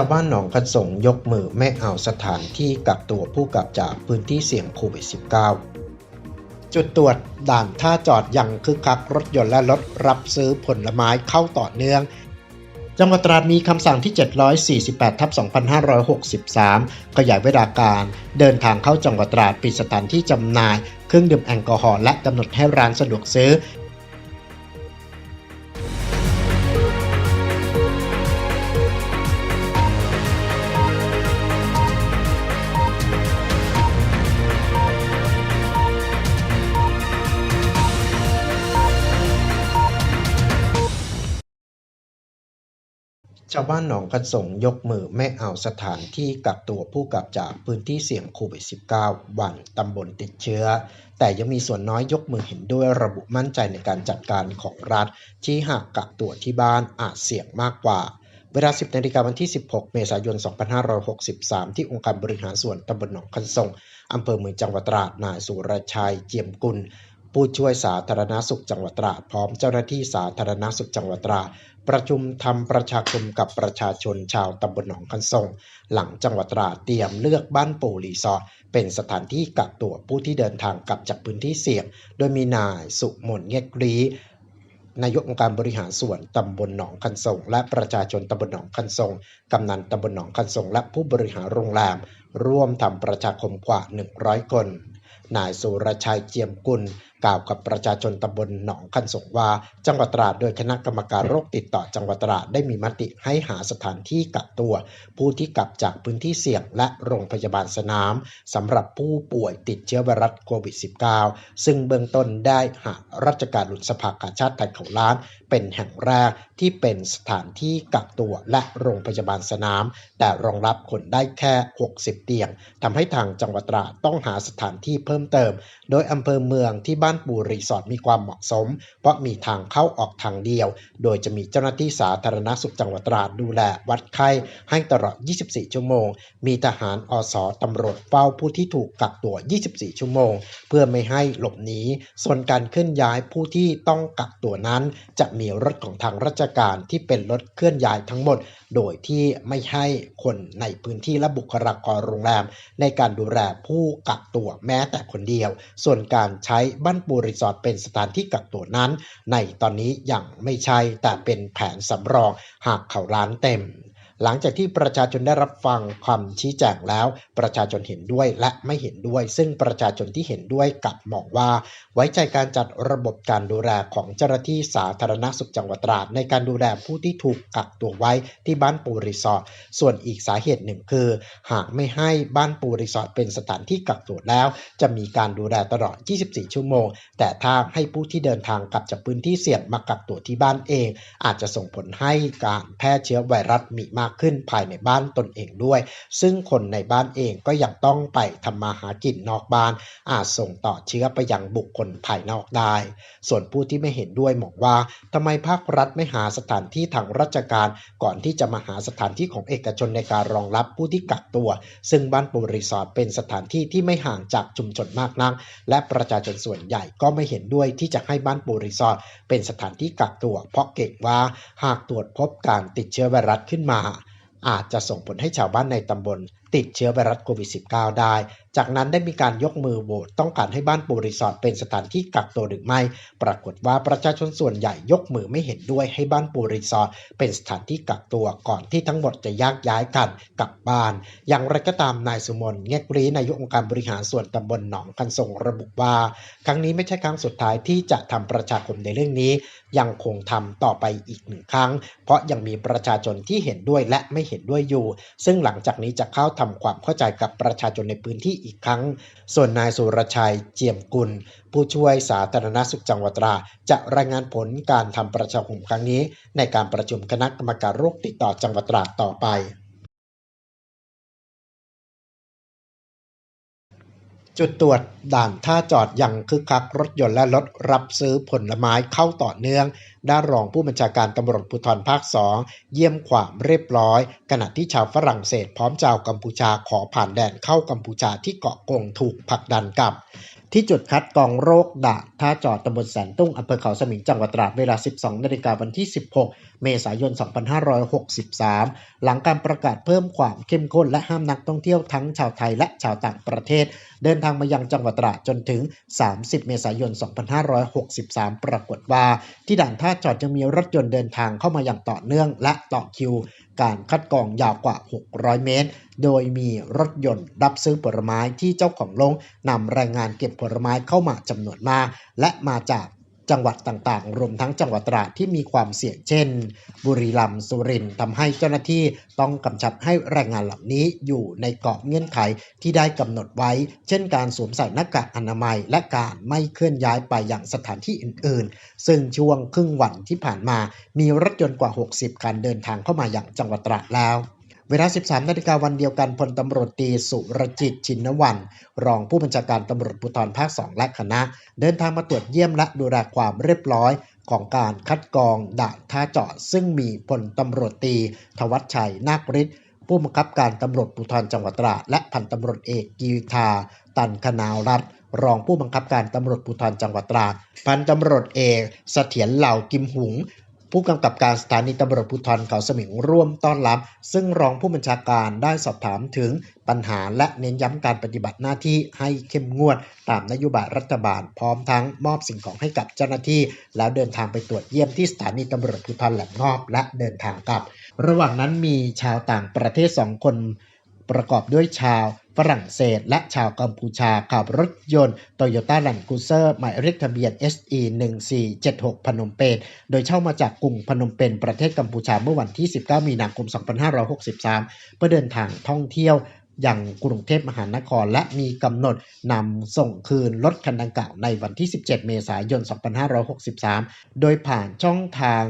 ชาวบ้านหนองคันสงยกมือไม่เอาสถานที่กักตัวผู้กลับจากพื้นที่เสี่ยงโควิด -19 จุดตรวจด่านท่าจอดยังคึกคักรถยนต์และรถรับซื้อผลไม้เข้าต่อเนื่อง จังหวัดตราดมีคำสั่งที่ 748 ทับ 2563 ขยายเวลาการเดินทางเข้าจังหวัดตราดปิดสถานที่จำหน่าย เครื่องดื่มแอลกอฮอล์และกำหนดให้ร้านสะดวกซื้อาวบ้านหนองคันสงยกมือไม่เอาสถานที่กักตัวผู้กลับจากพื้นที่เสี่ยงโควิด -19 วันตำบลติดเชื้อ แต่ยังมีส่วนน้อยยกมือเห็นด้วยระบุมั่นใจในการจัดการของรัฐ ที่หากกักตัวที่บ้านอาจเสี่ยงมากกว่าเวลา 10นาฬิกาวันที่ 16 เมษายน 2563 ที่องค์การบริหารส่วนตำบลหนองคันสงอำเภอเมืองจังหวัดตราด นายสุรชัย เจียมกุล ผู้ช่วยสาธารณสุขจังหวัดตราดพร้อมเจ้าหน้าที่สาธารณสุขจังหวัดตราดประชุมทำประชาคมกับประชาชนชาวตำบลหนองคันทรง หลังจังหวัดตราดเตรียมเลือกบ้านปู่รีสอร์ทเป็นสถานที่กักตัวผู้ที่เดินทางกลับจากพื้นที่เสี่ยง โดยมีนายสุมนเงกรีนายกองค์การบริหารส่วนตำบลหนองคันทรงและประชาชนตำบลหนองคันทรงกำนันตำบลหนองคันทรงและผู้บริหารโรงแรม ร่วมทำประชาคมกว่า 100 คนนายสุรชัยเจียมกุลกล่าวกับประชาชนตำบลหนองคันสงว่า จังหวัดตราดโดยคณะกรรมการโรคติดต่อจังหวัดตราดได้มีมติให้หาสถานที่กักตัว ผู้ที่กลับจากพื้นที่เสี่ยงและโรงพยาบาลสนามสำหรับผู้ป่วยติดเชื้อไวรัสโควิด -19 ซึ่งเบื้องต้นได้หาราชการหลุดสภากาชาติไทยเขาล้าน เป็นแห่งแรกที่เป็นสถานที่กักตัวและโรงพยาบาลสนาม แต่รองรับคนได้แค่ 60 เตียงทำให้ทางจังหวัดตราดต้องหาสถานที่เพิ่มเติม โดยอำเภอเมืองที่บ้านปูรีสอร์ทมีความเหมาะสม เพราะมีทางเข้าออกทางเดียว โดยจะมีเจ้าหน้าที่สาธารณสุขจังหวัดตราดดูแลวัดไข้ให้ตลอด 24 ชั่วโมง มีทหารอสตำรวจเฝ้าผู้ที่ถูกกักตัว 24 ชั่วโมง เพื่อไม่ให้หลบหนี ส่วนการเคลื่อนย้ายผู้ที่ต้องกักตัวนั้น จะมีรถของทางราชการที่เป็นรถเคลื่อนย้ายทั้งหมด โดยที่ไม่ให้คนในพื้นที่และบุคลากรโรงแรม ในการดูแลผู้กักตัวแม้แต่คนเดียว ส่วนการใช้บ้านปูรีสอร์ทเป็นสถานที่กักตัวนั้น ในตอนนี้ยังไม่ใช่แต่เป็นแผนสำรองหากเขาร้านเต็ม หลังจากที่ประชาชนได้รับฟังคำชี้แจงแล้ว ประชาชนเห็นด้วยและไม่เห็นด้วย ซึ่งประชาชนที่เห็นด้วยกลับมองว่า ไว้ใจการจัดระบบการดูแลของเจ้าหน้าที่สาธารณสุขจังหวัดตราดในการดูแลผู้ที่ถูกกักตัวไว้ที่บ้านปูรีสอร์ทส่วนอีกสาเหตุหนึ่งคือ หากไม่ให้บ้านปูรีสอร์ทเป็นสถานที่กักตัวแล้ว จะมีการดูแลตลอด 24 ชั่วโมง แต่ถ้าให้ผู้ที่เดินทางกลับจากพื้นที่เสี่ยงมากักตัวที่บ้านเอง อาจจะส่งผลให้การแพร่เชื้อไวรัสมีมากขึ้นภายในบ้านตนเองด้วย ซึ่งคนในบ้านเองก็ยังต้องไปทำมาหากินนอกบ้าน อาจส่งต่อเชื้อไปยังบุคคลภายนอกได้ ส่วนผู้ที่ไม่เห็นด้วยมองว่าทำไมภาครัฐไม่หาสถานที่ทางราชการ ก่อนที่จะมาหาสถานที่ของเอกชนในการรองรับผู้ที่กักตัว ซึ่งบ้านปูรีสอร์ทเป็นสถานที่ที่ไม่ห่างจากชุมชนมากนัก และประชาชนส่วนใหญ่ก็ไม่เห็นด้วยที่จะให้บ้านปูรีสอร์ทเป็นสถานที่กักตัว เพราะเกรงว่าหากตรวจพบการติดเชื้อไวรัสขึ้นมา อาจจะส่งผลให้ชาวบ้านในตำบลติดเชื้อไวรัสโควิด -19 ได้ จากนั้นได้มีการยกมือโหวตต้องการให้บ้านปูรีสอร์ทเป็นสถานที่กักตัวหรือไม่ ปรากฏว่าประชาชนส่วนใหญ่ยกมือไม่เห็นด้วยให้บ้านปูรีสอร์ทเป็นสถานที่กักตัวก่อนที่ทั้งหมดจะแยกย้ายกันกลับบ้าน อย่างไรก็ตามนายสุมนเงยกรีนายกองค์การบริหารส่วนตำบลหนองคันทรงระบุว่า ครั้งนี้ไม่ใช่ครั้งสุดท้ายที่จะทำประชาคมในเรื่องนี้ ยังคงทำต่อไปอีกหนึ่งครั้ง เพราะยังมีประชาชนที่เห็นด้วยและไม่เห็นด้วยอยู่ ซึ่งหลังจากนี้จะเข้าทำความเข้าใจกับประชาชนในพื้นที่อีกครั้ง ส่วนนายสุรชัยเจียมกุล ผู้ช่วยสาธารณสุขจังหวัดตราจะรายงานผลการทำประชาคมครั้งนี้ ในการประชุมคณะกรรมการโรคติดต่อจังหวัดตราต่อไป จุดตรวจด่านท่าจอดยังคึกคักรถยนต์และรถรับซื้อผลไม้เข้าต่อเนื่อง ด้านรองผู้บัญชาการตำรวจภูธรภาคสองเยี่ยมความเรียบร้อย ขณะที่ชาวฝรั่งเศสพร้อมชาวกัมพูชาขอผ่านแดนเข้ากัมพูชาที่เกาะกงถูกผลักดันกลับ ที่จุดคัดกรองโรคด่านท่าจอดตำบลแสนตุ้งอำเภอเขาสมิงจังหวัดตราดเวลา 12 นาฬิกาวันที่ 16 เมษายน 2563 หลังการประกาศเพิ่มความเข้มข้นและห้ามนักท่องเที่ยวทั้งชาวไทยและชาวต่างประเทศ เดินทางมายังจังหวัดตราดจนถึง 30 เมษายน 2563 ปรากฏว่าที่ด่านท่าจอดยังมีรถยนต์เดินทางเข้ามาอย่างต่อเนื่องและต่อคิว การคัดกรองยาวกว่า 600 เมตร โดยมีรถยนต์รับซื้อผลไม้ที่เจ้าของโรงนำแรงงานเก็บผลไม้เข้ามาจำนวนมากและมาจาก จังหวัดต่างๆ รวมทั้งจังหวัดตราดที่มีความเสี่ยงเช่น บุรีรัมย์สุรินทร์ทำให้เจ้าหน้าที่ต้องกำชับให้แรงงานเหล่านี้อยู่ในกรอบเงื่อนไขที่ได้กำหนดไว้ เช่นการสวมใส่หน้ากากอนามัย และการไม่เคลื่อนย้ายไปยังสถานที่อื่นๆ ซึ่งช่วงครึ่งวันที่ผ่านมา มีรถยนต์กว่า 60 คันเดินทางเข้ามาอย่างจังหวัดตราดแล้ว เวลา 13 นาฬิกาวันเดียวกันพลตำรวจตีสุรจิตชินวัน รองผู้บัญชาการตำรวจภูธรภาค 2 และคณะ เดินทางมาตรวจเยี่ยมและดูแลความเรียบร้อยของการคัดกรองด่านท่าจอดซึ่งมีพลตำรวจตีทวัชชัยนาคฤทธิ์ผู้บังคับการตำรวจภูธรจังหวัดตราดและพันตำรวจเอกกีวิทาตันคณาวรัตนรองผู้บังคับการตำรวจภูธรจังหวัดตราดพันตำรวจเอกเสถียรเหล่ากิมหุง ผู้กำกับการสถานีตำรวจภูธรเขาสมิงร่วมต้อนรับ ซึ่งรองผู้บัญชาการได้สอบถามถึงปัญหาและเน้นย้ำการปฏิบัติหน้าที่ให้เข้มงวด ตามนโยบายรัฐบาล พร้อมทั้งมอบสิ่งของให้กับเจ้าหน้าที่ แล้วเดินทางไปตรวจเยี่ยมที่สถานีตำรวจภูธรแหลมงอบและเดินทางกลับ ระหว่างนั้นมีชาวต่างประเทศสองคนประกอบด้วยชาว ฝรั่งเศส และชาวกัมพูชาขับรถยนต์ Toyota Land Cruiser หมายเลขทะเบียน SE 1476พนมเปญโดยเช่ามาจากกรุงพนมเปญประเทศกัมพูชาเมื่อวันที่ 19 มีนาคม 2563 เพื่อเดินทางท่องเที่ยวอยังกรุงเทพมหานคร และมีกำหนดนำส่งคืนรถคันดังกล่าวในวันที่ 17 เมษายน 2563 โดยผ่านช่องทาง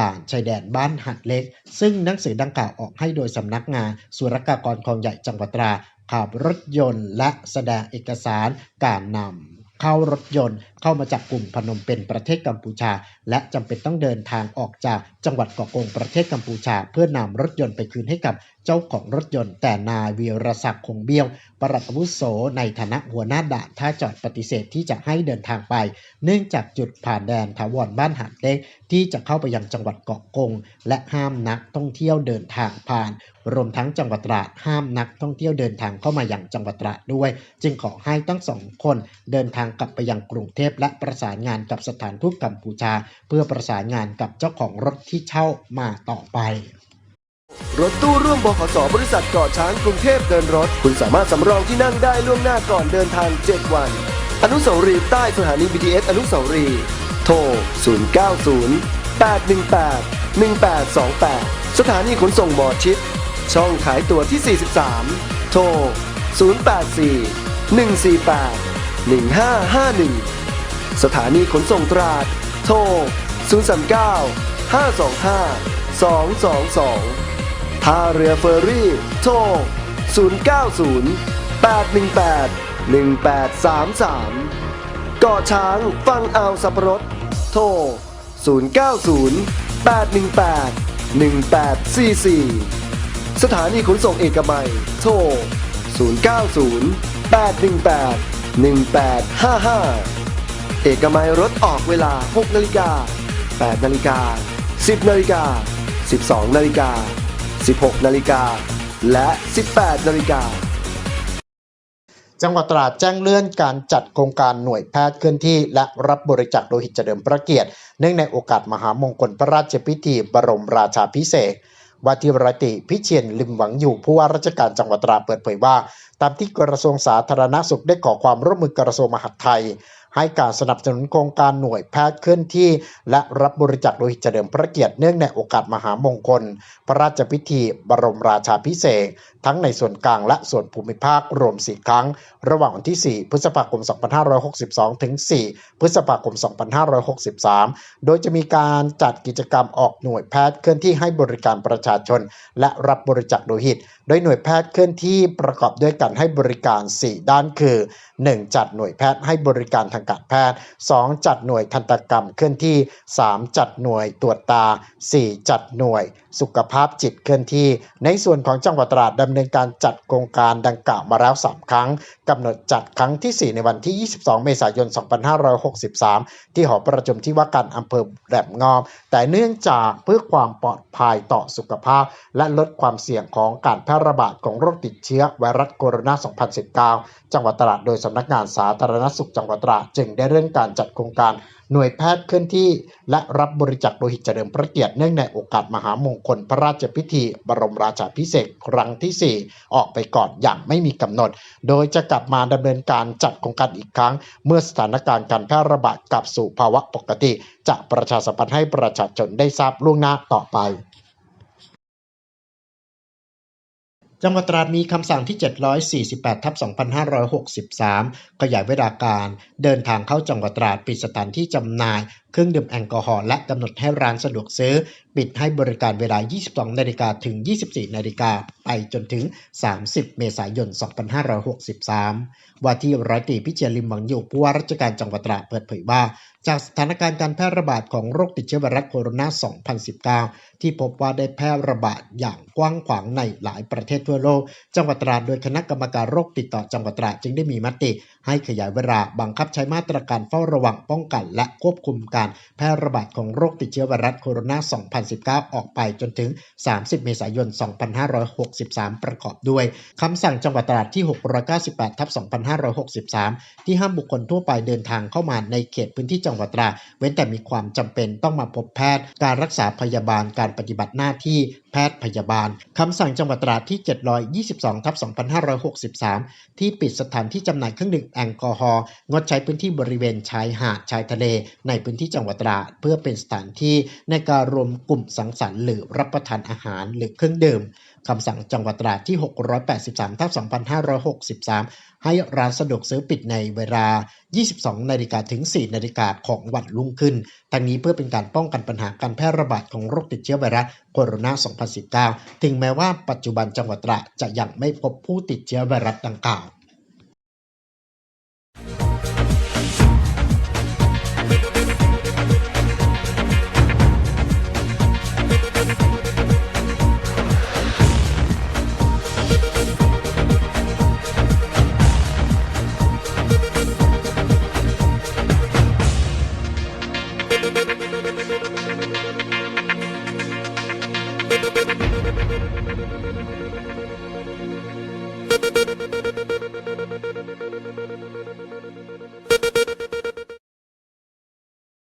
ด่านชายแดนบ้านหัดเล็ก ซึ่งหนังสือดังกล่าวออกให้โดยสำนักงาน สุรกากรคลองใหญ่จังหวัดตรา ขับรถยนต์และแสดงเอกสารการนำเข้ารถยนต์เข้ามาจากกลุ่มพนมเป็นประเทศกัมพูชาและจำเป็นต้องเดินทางออกจากจังหวัดเกาะกงประเทศกัมพูชา เพื่อนำรถยนต์ไปคืนให้กับเจ้าของรถยนต์ แต่นายวีรศักดิ์คงเบี้ยวปลัดอาวุโสในฐานะหัวหน้าด่านท่าจอดปฏิเสธที่จะให้เดินทางไป เนื่องจากจุดผ่านแดนถาวรบ้านหาดเล็กที่จะเข้าไปยังจังหวัดเกาะกง และห้ามนักท่องเที่ยวเดินทางผ่าน รวมทั้งจังหวัดตราดห้ามนักท่องเที่ยวเดินทางเข้ามาอยังจังหวัดตราดด้วย จึงขอให้ทั้งสองคนเดินทางกลับไปยังกรุงเทพและประสานงานกับสถานทูตกัมพูชาเพื่อประสานงานกับเจ้าของรถที่เช่ามาต่อไป รถตู้ร่วมบขสบริษัทเกาะช้างกรุงเทพเดินรถ คุณสามารถสำรองที่นั่งได้ล่วงหน้าก่อนเดินทาง 7 วัน อนุสาวรีย์ใต้สถานี BTS อนุสาวรีย์โทร 090 818 1828 สถานีขนส่งหมอชิด ช่องขายตั๋วที่ 43 โทร 084 148 1551 สถานีขนส่งตราด โทร 039 525 222 ท่าเรือเฟอร์รี่ โทร 090 818 1833เกาะช้างฟังอ่าวสับปะรด โทร 090 818 1844 สถานีขนส่งเอกมัย โทร 090 818 1855 เอกมัยรถออกเวลา 6 นาฬิกา 8 นาฬิกา 10 นาฬิกา 12 นาฬิกา 16 นาฬิกา และ 18 นาฬิกา จังหวัดตราดแจ้งเลื่อนการจัดโครงการหน่วยแพทย์เคลื่อนที่ และรับบริจาคโลหิตเฉลิมพระเกียรติ เนื่องในโอกาสมหามงคลพระราชพิธี บรมราชาภิเศษว่าที่รตรีพิเชียนลิมหวังอยู่ผู้ว่าราชการจังหวัดตราดเปิดเผยว่า ตามที่กระทรวงสาธารณสุขได้ขอความร่วมมือกระทรวงมหาดไทย ให้การสนับสนุนโครงการหน่วยแพทย์เคลื่อนที่ และรับบริจาคโลหิตเฉลิมพระเกียรติเนื่องในโอกาสมหามงคล พระราชพิธี บรมราชาภิเศษทั้งในส่วนกลางและส่วนภูมิภาครวม 4 ครั้ง ระหว่างวันที่ 4 พฤษภาคม 2562 ถึง 4 พฤษภาคม 2563 โดยจะมีการจัดกิจกรรมออกหน่วยแพทย์เคลื่อนที่ให้บริการประชาชน และรับบริจาคโลหิตโดยหน่วยแพทย์เคลื่อนที่ประกอบด้วยการให้บริการ 4 ด้านคือ 1. จัดหน่วยแพทย์ให้บริการทางการแพทย์ 2. จัดหน่วยทันตกรรมเคลื่อนที่ 3. จัดหน่วยตรวจตา 4. จัดหน่วยสุขภาพจิตเคลื่อนที่ ในส่วนของจังหวัดตราดดำเนินการจัดโครงการดังกล่าวมาแล้ว 3 ครั้งกำหนดจัดครั้งทีสี่4 ในวันที่ 22 เมษายน 2563 ที่หอประชุมที่ว่าการอำเภอแหลมงอมแต่เนื่องจากเพื่อความปลอดภัยต่อสุขภาพ และลดความเสี่ยงของการแพร่ระบาดของโรคติดเชื้อไวรัสโคโรนา 2019 จังหวัดตราดโดยสำนักงานสาธารณสุขจังหวัดตราดจึงได้เริ่มการจัดโครงการหน่วยแพทย์เคลื่อนที่ และรับบริจาคโลหิตเฉลิมพระเกียรติเนื่องในโอกาสมหามงคลพระราชพิธี บรมราชาภิเศษครั้งที่ 4 ออกไปก่อนอย่างไม่มีกำหนด โดยจะกลับมาดำเนินการจัดโครงการอีกครั้ง เมื่อสถานการณ์การแพร่ระบาดกลับสู่ภาวะปกติ จะประชาสัมพันธ์ให้ประชาชนได้ทราบล่วงหน้าต่อไป จังหวัดตราดมีคำสั่งที่ 748 ทับ 2563 ขยายเวลาการ เดินทางเข้าจังหวัดตราดปิดสถานที่จำหน่าย เครื่องดื่มแอลกอฮอล์และกำหนดให้ร้านสะดวกซื้อ ปิดให้บริการเวลา 22 นาฬิกาถึง 24 นาฬิกาไปจนถึง 30 เมษายน 2563 ว่าที่ร้อยตรีพิเชียรลิมหวังอยู่ผู้ว่าราชการจังหวัดตราดเปิดเผยว่า จากสถานการณ์การแพร่ระบาดของโรคติดเชื้อไวรัสโคโรนา 2019 ที่พบว่าได้แพร่ระบาดอย่างกว้างขวางในหลายประเทศทั่วโลก จังหวัดตราดโดยคณะกรรมการโรคติดต่อจังหวัดตราดจึงได้มีมติ ให้ขยายเวลาบังคับใช้มาตรการเฝ้าระวังป้องกัน และควบคุมการแพร่ระบาดของโรคติดเชื้อไวรัสโคโรนา 2019 ออกไปจนถึง 30 เมษายน 2563 ประกอบด้วยคำสั่งจังหวัดตราดที่ 698 ทับ 2563 ที่ห้ามบุคคลทั่วไปเดินทางเข้ามาในเขตพื้นที่จังหวัดตราดเว้นแต่มีความจำเป็นต้องมาพบแพทย์ การรักษาพยาบาลการปฏิบัติหน้าที่ แพทย์พยาบาลคำสั่งจังหวัดตราดที่ 722ทับ2563 ที่ปิดสถานที่จำหน่ายเครื่องดื่มแอลกอฮอล์งดใช้พื้นที่บริเวณชายหาดชายทะเล ในพื้นที่จังหวัดตราดเพื่อเป็นสถานที่ในการรวมกลุ่มสังสรรค์หรือรับประทานอาหารหรือเครื่องดื่มคำสั่งจังหวัดตราดที่ 683ทับ2563 ให้ร้านสะดวกซื้อปิดในเวลา 22 นาฬิกาถึง 4 นาฬิกาของวันรุ่งขึ้น ทั้งนี้เพื่อเป็นการป้องกันปัญหาการแพร่ระบาดของโรคติดเชื้อไวรัสโคโรนา 2019 ถึงแม้ว่าปัจจุบันจังหวัดตราดจะยังไม่พบผู้ติดเชื้อไวรัสดังกล่าว